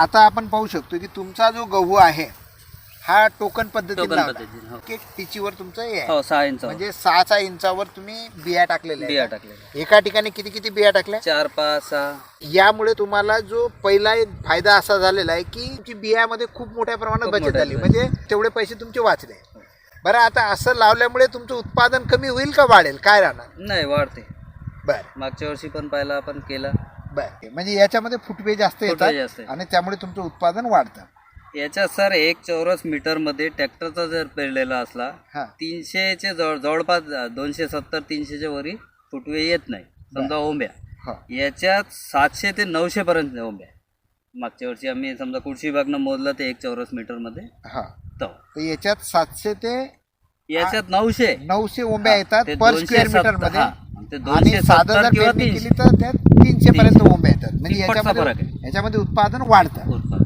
आता आपण पाहू शकतो की तुमचा जो गहू आहे हा टोकन पद्धतीने टोकन लावला. पद्धतीने, हो. टिचीवर तुमचं हे आहे. हो सहा इंच. म्हणजे सहाचा इंचावर तुम्ही बिया टाकलेल्या बिया आहेत. टाकले एका ठिकाणी किती किती बिया टाकल्या? चार पाच सहा. यामुळे तुम्हाला जो पहिला एक फायदा असा झालेला आहे की तुमची बियामध्ये खूप मोठ्या प्रमाणात खूप बचत मोठ्या झाली. म्हणजे तेवढे पैसे तुमचे वाचले. बरं आता असं लावल्यामुळे तुमचं उत्पादन कमी होईल का वाढेल? काय राहणार? नाही वाढते. बर. मागच्या वर्षी पण पाहिला आपण केला. बर म्हणजे याच्यामध्ये फुटवे जास्त फुटवे जास्त येतात. आणि त्यामुळे तुमचं उत्पादन वाढतं. याच्यात सर एक चौरस मीटरमध्ये ट्रॅक्टरचा जर पेरलेला असला हा. तीनशेचे जवळ जवळपास दोनशे सत्तर तीनशेच्या वरी फुटवे येत नाही. समजा ओंब्या. हा. याच्यात सातशे ते नऊशे पर्यंत ओंब्या. मागच्या वर्षी आम्ही समजा कृषी विभागनं मोजलं ते एक चौरस मीटरमध्ये हा तर याच्यात सातशे ते याच्यात नऊशे. नऊशे ओंब्या येतात ते पर स्क्वेअर मीटरमध्ये हा. ते आणि दोनशे साधं सत्तर जर किंवा पेरणी तीनशे. केली तर त्यात तीनशे पर्यंत ओंब्या येतात म्हणजे तिप्पटचा याच्यामध्ये आहे. याच्यामध्ये उत्पादन वाढतं उत्पादन